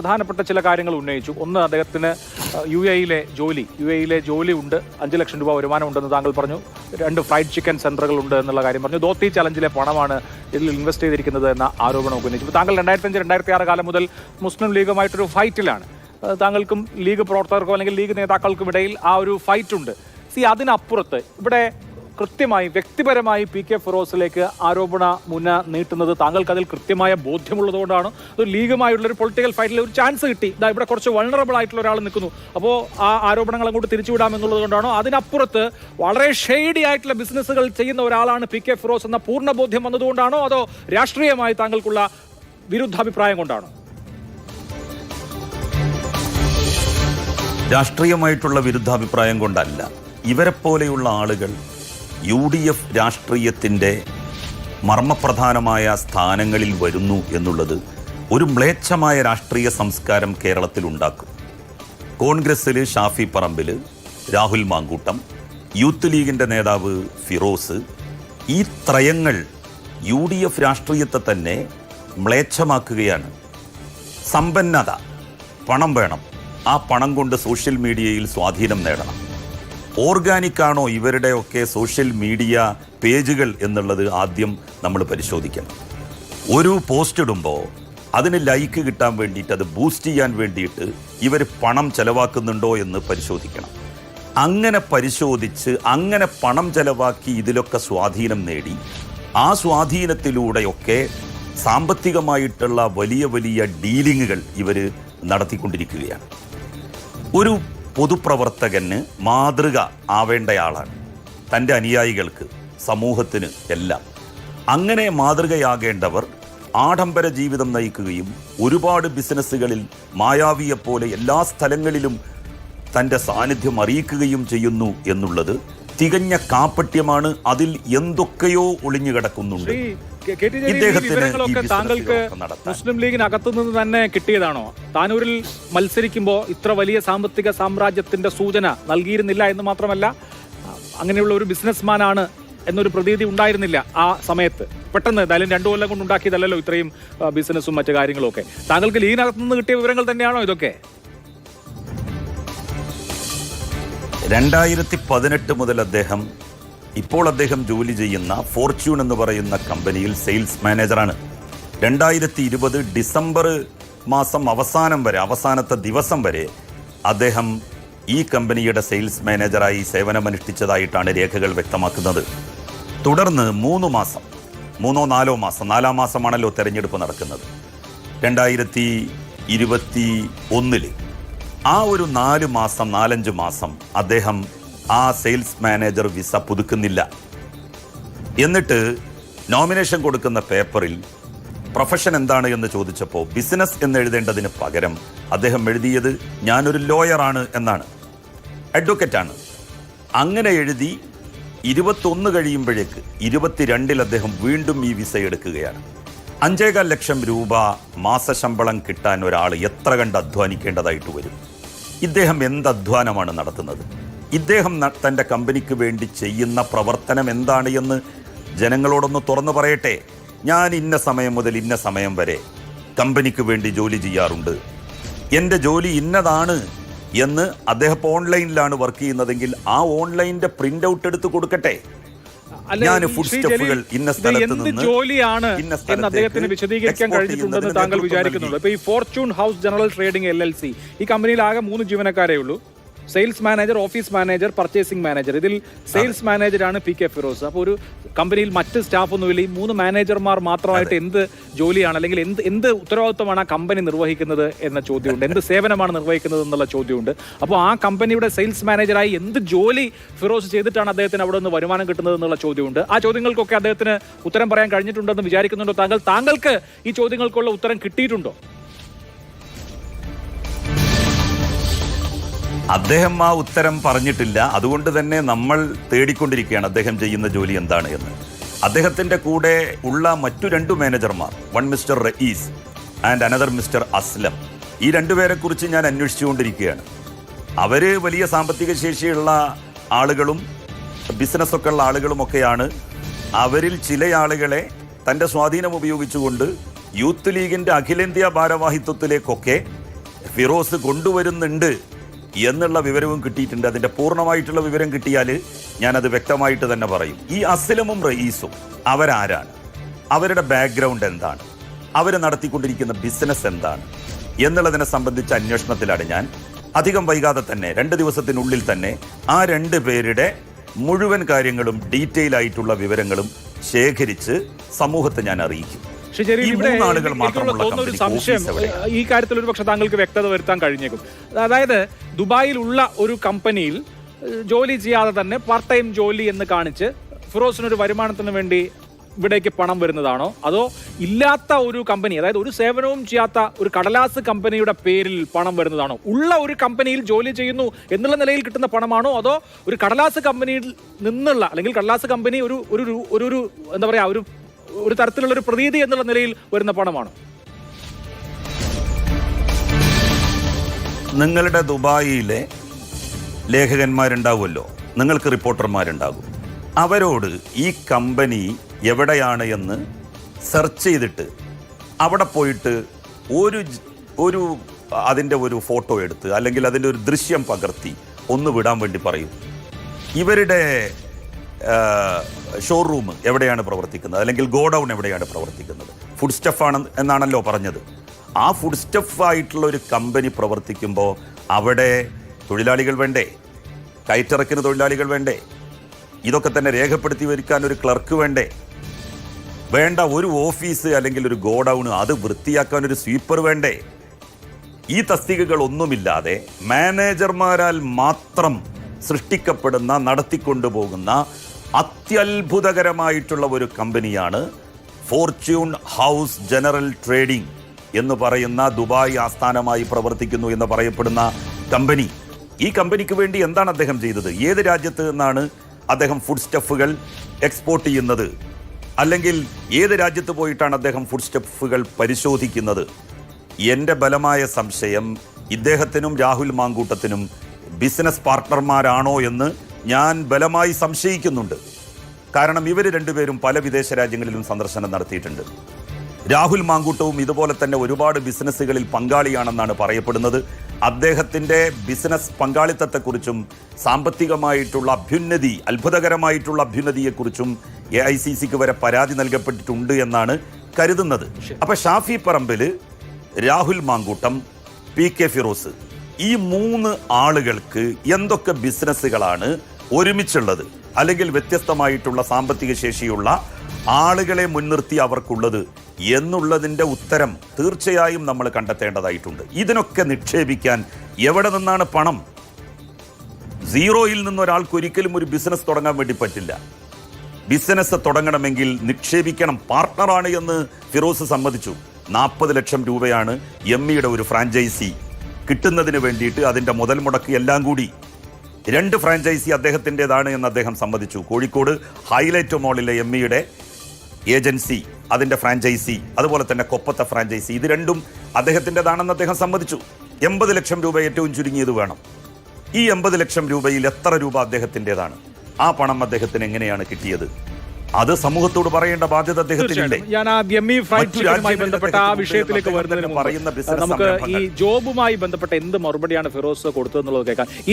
പ്രധാനപ്പെട്ട ചില കാര്യങ്ങൾ ഉന്നയിച്ചു. ഒന്ന് അദ്ദേഹത്തിന് യു എയിലെ ജോലി യു എയിലെ ജോലി ഉണ്ട് അഞ്ച് ലക്ഷം രൂപ വരുമാനം ഉണ്ടെന്ന് താങ്കൾ പറഞ്ഞു. രണ്ട് ഫ്രൈഡ് ചിക്കൻ സെന്ററുകൾ ഉണ്ട് എന്നുള്ള കാര്യം പറഞ്ഞു. ദോത്തി ചലഞ്ചിലെ പണമാണ് ഇതിൽ ഇൻവെസ്റ്റ് ചെയ്തിരിക്കുന്നത് എന്ന ആരോപണം ഉന്നയിച്ചു. താങ്കൾ രണ്ടായിരത്തി അഞ്ച് രണ്ടായിരത്തി ആറ് കാലം മുതൽ മുസ്ലിം ലീഗുമായിട്ടൊരു ഫൈറ്റിലാണ്. താങ്കൾക്കും ലീഗ് പ്രവർത്തകർക്കോ അല്ലെങ്കിൽ ലീഗ് നേതാക്കൾക്കും ഇടയിൽ ആ ഒരു ഫൈറ്റ് ഉണ്ട് സി അതിനപ്പുറത്ത് ഇവിടെ കൃത്യമായി വ്യക്തിപരമായി പി കെ ഫിറോസിലേക്ക് ആരോപണ മുന നീട്ടുന്നത് താങ്കൾക്ക് അതിൽ കൃത്യമായ ബോധ്യമുള്ളതുകൊണ്ടാണ്. അത് ലീഗുമായുള്ള ഒരു പൊളിറ്റിക്കൽ ഫൈറ്റിൽ ഒരു ചാൻസ് കിട്ടി. ഇതാ ഇവിടെ കുറച്ച് വൾണറബിൾ ആയിട്ടുള്ള ഒരാൾ നിൽക്കുന്നു. അപ്പോൾ ആ ആരോപണങ്ങൾ അങ്ങോട്ട് തിരിച്ചുവിടാം എന്നുള്ളത് കൊണ്ടാണോ അതിനപ്പുറത്ത് വളരെ ഷെയ്ഡി ആയിട്ടുള്ള ബിസിനസ്സുകൾ ചെയ്യുന്ന ഒരാളാണ് പി കെ ഫിറോസ് എന്ന പൂർണ ബോധ്യം വന്നതുകൊണ്ടാണോ? അതോ രാഷ്ട്രീയമായി താങ്കൾക്കുള്ള വിരുദ്ധാഭിപ്രായം കൊണ്ടാണോ? രാഷ്ട്രീയമായിട്ടുള്ള വിരുദ്ധാഭിപ്രായം കൊണ്ടല്ല. ഇവരെ പോലെയുള്ള ആളുകൾ യു ഡി എഫ് രാഷ്ട്രീയത്തിന്റെ മർമ്മപ്രധാനമായ സ്ഥാനങ്ങളിൽ വരുന്നു എന്നുള്ളത് ഒരു മ്ലേച്ഛമായ രാഷ്ട്രീയ സംസ്കാരം കേരളത്തിൽ ഉണ്ടാക്കും. കോൺഗ്രസ്സിൽ ഷാഫി പറമ്പിൽ രാഹുൽ മാങ്കൂട്ടം യൂത്ത് ലീഗിന്റെ നേതാവ് ഫിറോസ്. ഈ ത്രയങ്ങൾ യു ഡി എഫ് രാഷ്ട്രീയത്തെ തന്നെ മ്ലേച്ഛമാക്കുകയാണ്. സമ്പന്നത പണം വേണം. ആ പണം കൊണ്ട് സോഷ്യൽ മീഡിയയിൽ സ്വാധീനം നേടണം. ഓർഗാനിക് ആണോ ഇവരുടെയൊക്കെ സോഷ്യൽ മീഡിയ പേജുകൾ എന്നുള്ളത് ആദ്യം നമ്മൾ പരിശോധിക്കണം. ഒരു പോസ്റ്റ് ഇടുമ്പോൾ അതിന് ലൈക്ക് കിട്ടാൻ വേണ്ടിയിട്ട് അത് ബൂസ്റ്റ് ചെയ്യാൻ വേണ്ടിയിട്ട് ഇവർ പണം ചെലവാക്കുന്നുണ്ടോ എന്ന് പരിശോധിക്കണം. അങ്ങനെ പരിശോധിച്ച് അങ്ങനെ പണം ചെലവാക്കി ഇതിലൊക്കെ സ്വാധീനം നേടി. ആ സ്വാധീനത്തിലൂടെയൊക്കെ സാമ്പത്തികമായിട്ടുള്ള വലിയ വലിയ ഡീലിങ്ങുകൾ ഇവർ നടത്തിക്കൊണ്ടിരിക്കുകയാണ്. ഒരു പൊതുപ്രവർത്തകന് മാതൃക ആവേണ്ടയാളാണ്. തന്റെ അനുയായികൾക്ക് സമൂഹത്തിന് എല്ലാം. അങ്ങനെ മാതൃകയാകേണ്ടവർ ആഡംബര ജീവിതം നയിക്കുകയും ഒരുപാട് ബിസിനസ്സുകളിൽ മായാവിയെപ്പോലെ എല്ലാ സ്ഥലങ്ങളിലും തന്റെ സാന്നിധ്യം അറിയിക്കുകയും ചെയ്യുന്നു എന്നുള്ളത് തികഞ്ഞ കാപ്പട്യമാണ് അതിൽ എന്തൊക്കെയോ ഒളിഞ്ഞു കിടക്കുന്നുണ്ട്. വിവരങ്ങളൊക്കെ താങ്കൾക്ക് മുസ്ലിം ലീഗിനകത്തു നിന്ന് തന്നെ കിട്ടിയതാണോ? താനൂരിൽ മത്സരിക്കുമ്പോൾ ഇത്ര വലിയ സാമ്പത്തിക സാമ്രാജ്യത്തിന്റെ സൂചന നൽകിയിരുന്നില്ല എന്ന് മാത്രമല്ല അങ്ങനെയുള്ള ഒരു ബിസിനസ്മാനാണ് എന്നൊരു പ്രതീതി ഉണ്ടായിരുന്നില്ല ആ സമയത്ത്. പെട്ടെന്ന് എന്തായാലും രണ്ടു കൊല്ലം കൊണ്ട് ഉണ്ടാക്കിയതല്ലല്ലോ ഇത്രയും ബിസിനസ്സും മറ്റു കാര്യങ്ങളും ഒക്കെ താങ്കൾക്ക് ലീഗിനകത്തുനിന്ന് കിട്ടിയ വിവരങ്ങൾ തന്നെയാണോ ഇതൊക്കെ? രണ്ടായിരത്തി പതിനെട്ട് മുതൽ അദ്ദേഹം ഇപ്പോൾ അദ്ദേഹം ജോലി ചെയ്യുന്ന ഫോർച്യൂൺ എന്ന് പറയുന്ന കമ്പനിയിൽ സെയിൽസ് മാനേജറാണ്. രണ്ടായിരത്തി ഇരുപത് ഡിസംബർ മാസം അവസാനം വരെ അവസാനത്തെ ദിവസം വരെ അദ്ദേഹം ഈ കമ്പനിയുടെ സെയിൽസ് മാനേജറായി സേവനമനുഷ്ഠിച്ചതായിട്ടാണ് രേഖകൾ വ്യക്തമാക്കുന്നത്. തുടർന്ന് മൂന്ന് മാസം മൂന്നോ നാലോ മാസം നാലാം മാസമാണല്ലോ തെരഞ്ഞെടുപ്പ് നടക്കുന്നത്. രണ്ടായിരത്തി ഇരുപത്തി ഒന്നിൽ ആ ഒരു നാല് മാസം നാലഞ്ച് മാസം അദ്ദേഹം ആ സെയിൽസ് മാനേജർ വിസ പുതുക്കുന്നില്ല. എന്നിട്ട് നോമിനേഷൻ കൊടുക്കുന്ന പേപ്പറിൽ പ്രൊഫഷൻ എന്താണ് എന്ന് ചോദിച്ചപ്പോൾ ബിസിനസ് എന്ന് എഴുതേണ്ടതിന് പകരം അദ്ദേഹം എഴുതിയത് ഞാനൊരു ലോയറാണ് എന്നാണ്. അഡ്വക്കറ്റാണ്. അങ്ങനെ എഴുതി ഇരുപത്തൊന്ന് കഴിയുമ്പോഴേക്ക് ഇരുപത്തിരണ്ടിൽ അദ്ദേഹം വീണ്ടും ഈ വിസ എടുക്കുകയാണ്. അഞ്ചേകാൽ ലക്ഷം രൂപ മാസശമ്പളം കിട്ടാൻ ഒരാൾ എത്ര കണ്ട് അധ്വാനിക്കേണ്ടതായിട്ട് വരും? ഇദ്ദേഹം എന്ത് അധ്വാനമാണ് നടത്തുന്നത്? ഇദ്ദേഹം തന്റെ കമ്പനിക്ക് വേണ്ടി ചെയ്യുന്ന പ്രവർത്തനം എന്താണ് എന്ന് ജനങ്ങളോടൊന്ന് തുറന്നു പറയട്ടെ. ഞാൻ ഇന്ന സമയം മുതൽ ഇന്ന സമയം വരെ കമ്പനിക്ക് വേണ്ടി ജോലി ചെയ്യാറുണ്ട്. എന്റെ ജോലി ഇന്നതാണ് എന്ന് അദ്ദേഹം ഓൺലൈനിലാണ് വർക്ക് ചെയ്യുന്നതെങ്കിൽ ആ ഓൺലൈന്റെ പ്രിന്റ് ഔട്ട് എടുത്ത് കൊടുക്കട്ടെ. ഞാൻ ഫുഡ് സ്റ്റെപ്പുകൾ ഇന്ന സ്ഥലത്ത് നിന്ന് ജോലിയാണ് ഇന്ന എന്ന് അദ്ദേഹത്തിന് വിശദീകരിക്കാൻ കഴിഞ്ഞിട്ടുണ്ടെന്ന് താങ്കൾ വിചാരിക്കുന്നുള്ളൂ. ഇപ്പൊ ഈ fortune house general trading L L C ഈ കമ്പനിയിൽ ആകെ മൂന്ന് ജീവനക്കാരെ ഉള്ളൂ. Sales manager office manager purchasing manager ഇതിൽ സെയിൽസ് മാനേജറാണ് പി കെ ഫിറോസ് അപ്പോൾ ഒരു കമ്പനിയിൽ മറ്റ് സ്റ്റാഫ് ഒന്നുമില്ല ഈ മൂന്ന് മാനേജർമാർ മാത്രമായിട്ട് എന്ത് ജോലിയാണ് അല്ലെങ്കിൽ എന്ത് എന്ത് ഉത്തരവാദിത്വമാണ് ആ കമ്പനി നിർവഹിക്കുന്നത് എന്ന ചോദ്യമുണ്ട്. എന്ത് സേവനമാണ് നിർവഹിക്കുന്നത് എന്നുള്ള ചോദ്യമുണ്ട്. അപ്പോൾ ആ കമ്പനിയുടെ സെയിൽസ് മാനേജറായി എന്ത് ജോലി ഫിറോസ് ചെയ്തിട്ടാണ് അദ്ദേഹത്തിന് അവിടെ നിന്ന് വരുമാനം കിട്ടുന്നത് എന്നുള്ള ചോദ്യമുണ്ട്. ആ ചോദ്യങ്ങൾക്കൊക്കെ അദ്ദേഹത്തിന് ഉത്തരം പറയാൻ കഴിഞ്ഞിട്ടുണ്ടെന്ന് വിചാരിക്കുന്നുണ്ടോ താങ്കൾ? താങ്കൾക്ക് ഈ ചോദ്യങ്ങൾക്കുള്ള ഉത്തരം കിട്ടിയിട്ടുണ്ടോ? അദ്ദേഹം ആ ഉത്തരം പറഞ്ഞിട്ടില്ല. അതുകൊണ്ട് തന്നെ നമ്മൾ തേടിക്കൊണ്ടിരിക്കുകയാണ് അദ്ദേഹം ചെയ്യുന്ന ജോലി എന്താണ് എന്ന്. അദ്ദേഹത്തിന്റെ കൂടെ ഉള്ള മറ്റു രണ്ടു മാനേജർമാർ one mister Rayees and another mister Aslam ഈ രണ്ടുപേരെ കുറിച്ച് ഞാൻ അന്വേഷിച്ചുകൊണ്ടിരിക്കുകയാണ്. അവർ വലിയ സാമ്പത്തിക ശേഷിയുള്ള ആളുകളും ബിസിനസ്സൊക്കെ ഉള്ള ആളുകളുമൊക്കെയാണ് അവരിൽ ചില ആളുകളെ തന്റെ സ്വാധീനം ഉപയോഗിച്ചുകൊണ്ട് യൂത്ത് ലീഗിന്റെ അഖിലേന്ത്യാ ഭാരവാഹിത്വത്തിലേക്കൊക്കെ ഫിറോസ് കൊണ്ടുവരുന്നുണ്ട്. എന്നുള്ള വിവരവും കിട്ടിയിട്ടുണ്ട്. അതിന്റെ പൂർണമായിട്ടുള്ള വിവരം കിട്ടിയാൽ ഞാനത് വ്യക്തമായിട്ട് തന്നെ പറയും. ഈ അസ്ലമും റയീസും അവരാരാണ്? അവരുടെ ബാക്ക്ഗ്രൗണ്ട് എന്താണ്? അവർ നടത്തിക്കൊണ്ടിരിക്കുന്ന ബിസിനസ് എന്താണ്? എന്നുള്ളതിനെ സംബന്ധിച്ച അന്വേഷണത്തിലാണ് ഞാൻ. അധികം വൈകാതെ തന്നെ രണ്ട് ദിവസത്തിനുള്ളിൽ തന്നെ ആ രണ്ട് പേരുടെ മുഴുവൻ കാര്യങ്ങളും ഡീറ്റെയിൽ ആയിട്ടുള്ള വിവരങ്ങളും ശേഖരിച്ച് സമൂഹത്തെ ഞാൻ അറിയിക്കും. പക്ഷേ ശരി ഇവിടെ തോന്നുന്നൊരു സംശയം ഈ കാര്യത്തിൽ ഒരു പക്ഷെ താങ്കൾക്ക് വ്യക്തത വരുത്താൻ കഴിഞ്ഞേക്കും. അതായത് ദുബായിലുള്ള ഒരു കമ്പനിയിൽ ജോലി ചെയ്യാതെ തന്നെ പാർട്ട് ടൈം ജോലി എന്ന് കാണിച്ച് ഫിറോസിനൊരു വരുമാനത്തിന് വേണ്ടി ഇവിടേക്ക് പണം വരുന്നതാണോ? അതോ ഇല്ലാത്ത ഒരു കമ്പനി അതായത് ഒരു സേവനവും ചെയ്യാത്ത ഒരു കടലാസ് കമ്പനിയുടെ പേരിൽ പണം വരുന്നതാണോ? ഉള്ള ഒരു കമ്പനിയിൽ ജോലി ചെയ്യുന്നു എന്നുള്ള നിലയിൽ കിട്ടുന്ന പണമാണോ? അതോ ഒരു കടലാസ് കമ്പനിയിൽ നിന്നുള്ള അല്ലെങ്കിൽ കടലാസ് കമ്പനി ഒരു- ഒരു ഒരു എന്താ പറയുക ഒരു ഒരു തരത്തിലുള്ള ഒരു പ്രതീതി എന്നുള്ള നിലയിൽ വരുന്ന പണമാണ്. നിങ്ങളുടെ ദുബായിലെ ലേഖകന്മാരുണ്ടാവുമല്ലോ. നിങ്ങൾക്ക് റിപ്പോർട്ടർമാരുണ്ടാകും. അവരോട് ഈ കമ്പനി എവിടെയാണ് എന്ന് സെർച്ച് ചെയ്തിട്ട് അവിടെ പോയിട്ട് ഒരു ഒരു അതിന്റെ ഒരു ഫോട്ടോ എടുത്ത് അല്ലെങ്കിൽ അതിന്റെ ഒരു ദൃശ്യം പകർത്തി ഒന്ന് വിടാൻ വേണ്ടി പറയും. ഇവരുടെ ഷോറൂം എവിടെയാണ് പ്രവർത്തിക്കുന്നത്? അല്ലെങ്കിൽ ഗോഡൗൺ എവിടെയാണ് പ്രവർത്തിക്കുന്നത്? ഫുഡ് സ്റ്റഫാണ് എന്നാണല്ലോ പറഞ്ഞത്. ആ ഫുഡ് സ്റ്റഫ് ആയിട്ടുള്ള ഒരു കമ്പനി പ്രവർത്തിക്കുമ്പോൾ അവിടെ തൊഴിലാളികൾ വേണ്ടേ? കയറ്റിറക്കിന് തൊഴിലാളികൾ വേണ്ടേ? ഇതൊക്കെ തന്നെ രേഖപ്പെടുത്തി വരിക്കാൻ ഒരു ക്ലർക്ക് വേണ്ടേ? വേണ്ട ഒരു ഓഫീസ് അല്ലെങ്കിൽ ഒരു ഗോഡൗൺ അത് വൃത്തിയാക്കാൻ ഒരു സ്വീപ്പർ വേണ്ടേ? ഈ തസ്തികകൾ ഒന്നുമില്ലാതെ മാനേജർമാരാൽ മാത്രം സൃഷ്ടിക്കപ്പെടുന്ന നടത്തിക്കൊണ്ടുപോകുന്ന അത്യത്ഭുതകരമായിട്ടുള്ള ഒരു കമ്പനിയാണ് ഫോർച്യൂൺ ഹൗസ് ജനറൽ ട്രേഡിംഗ് എന്ന് പറയുന്ന ദുബായ് ആസ്ഥാനമായി പ്രവർത്തിക്കുന്നു എന്ന് പറയപ്പെടുന്ന കമ്പനി. ഈ കമ്പനിക്ക് വേണ്ടി എന്താണ് അദ്ദേഹം ചെയ്തത്? ഏത് രാജ്യത്ത് നിന്നാണ് അദ്ദേഹം ഫുഡ് സ്റ്റഫുകൾ എക്സ്പോർട്ട് ചെയ്യുന്നത്? അല്ലെങ്കിൽ ഏത് രാജ്യത്ത് പോയിട്ടാണ് അദ്ദേഹം ഫുഡ് സ്റ്റഫുകൾ പരിശോധിക്കുന്നത്? എന്റെ ബലമായ സംശയം ഇദ്ദേഹത്തിനും രാഹുൽ മാങ്കൂട്ടത്തിനും ബിസിനസ് പാർട്ട്ണർമാരാണോ എന്ന് ഞാൻ ബലമായി സംശയിക്കുന്നുണ്ട്. കാരണം ഇവർ രണ്ടുപേരും പല വിദേശ രാജ്യങ്ങളിലും സന്ദർശനം നടത്തിയിട്ടുണ്ട്. രാഹുൽ മാങ്കൂട്ടവും ഇതുപോലെ തന്നെ ഒരുപാട് ബിസിനസ്സുകളിൽ പങ്കാളിയാണെന്നാണ് പറയപ്പെടുന്നത്. അദ്ദേഹത്തിന്റെ ബിസിനസ് പങ്കാളിത്തത്തെക്കുറിച്ചും സാമ്പത്തികമായിട്ടുള്ള അഭ്യുന്നതി അത്ഭുതകരമായിട്ടുള്ള അഭ്യുന്നതിയെക്കുറിച്ചും എ ഐ സി സിക്ക് വരെ പരാതി നൽകപ്പെട്ടിട്ടുണ്ട് എന്നാണ് കരുതുന്നത്. അപ്പോൾ ഷാഫി പറമ്പിൽ രാഹുൽ മാങ്കൂട്ടം പി കെ ഫിറോസ് ഈ മൂന്ന് ആളുകൾക്ക് എന്തൊക്കെ ബിസിനസ്സുകളാണ് ഒരുമിച്ചുള്ളത് അല്ലെങ്കിൽ വ്യത്യസ്തമായിട്ടുള്ള സാമ്പത്തിക ശേഷിയുള്ള ആളുകളെ മുൻനിർത്തി അവർക്കുള്ളത് എന്നുള്ളതിന്റെ ഉത്തരം തീർച്ചയായും നമ്മൾ കണ്ടെത്തേണ്ടതായിട്ടുണ്ട്. ഇതിനൊക്കെ നിക്ഷേപിക്കാൻ എവിടെ നിന്നാണ് പണം? സീറോയിൽ നിന്ന് ഒരാൾക്ക് ഒരിക്കലും ഒരു ബിസിനസ് തുടങ്ങാൻ വേണ്ടി പറ്റില്ല. ബിസിനസ് തുടങ്ങണമെങ്കിൽ നിക്ഷേപിക്കണം. പാർട്ണറാണ് എന്ന് ഫിറോസ് സമ്മതിച്ചു. നാൽപ്പത് ലക്ഷം രൂപയാണ് എം ഇയുടെ ഒരു ഫ്രാഞ്ചൈസി. കിട്ടുന്നതിന് വേണ്ടിയിട്ട് അതിന്റെ മുതൽ മുടക്ക് എല്ലാം കൂടി രണ്ട് ഫ്രാഞ്ചൈസി അദ്ദേഹത്തിന്റെതാണ് എന്ന് അദ്ദേഹം സമ്മതിച്ചു. കോഴിക്കോട് ഹൈലൈറ്റ് മോളിലെ എം ഇയുടെ ഏജൻസി അതിന്റെ ഫ്രാഞ്ചൈസി അതുപോലെ തന്നെ കൊപ്പത്തെ ഫ്രാഞ്ചൈസി ഇത് രണ്ടും അദ്ദേഹത്തിന്റെതാണെന്ന് അദ്ദേഹം സമ്മതിച്ചു. എൺപത് ലക്ഷം രൂപ ഏറ്റവും ചുരുങ്ങിയത് വേണം. ഈ എൺപത് ലക്ഷം രൂപയിൽ എത്ര രൂപ അദ്ദേഹത്തിന്റെതാണ്? ആ പണം അദ്ദേഹത്തിന് എങ്ങനെയാണ് കിട്ടിയത്? അത് സമൂഹത്തോട് പറയേണ്ട ബാധ്യത അദ്ദേഹത്തിനുണ്ട് ഞാൻ ആ എം ഇ രാജ്യങ്ങളിൽ ബന്ധപ്പെട്ട ആ വിഷയത്തിലേക്ക് വരുന്നതിന് പറയുന്ന നമുക്ക് ഈ ജോബുമായി ബന്ധപ്പെട്ട എന്ത് മറുപടിയാണ് ഫിറോസ് കൊടുത്തതെന്നുള്ളത് കേൾക്കാം.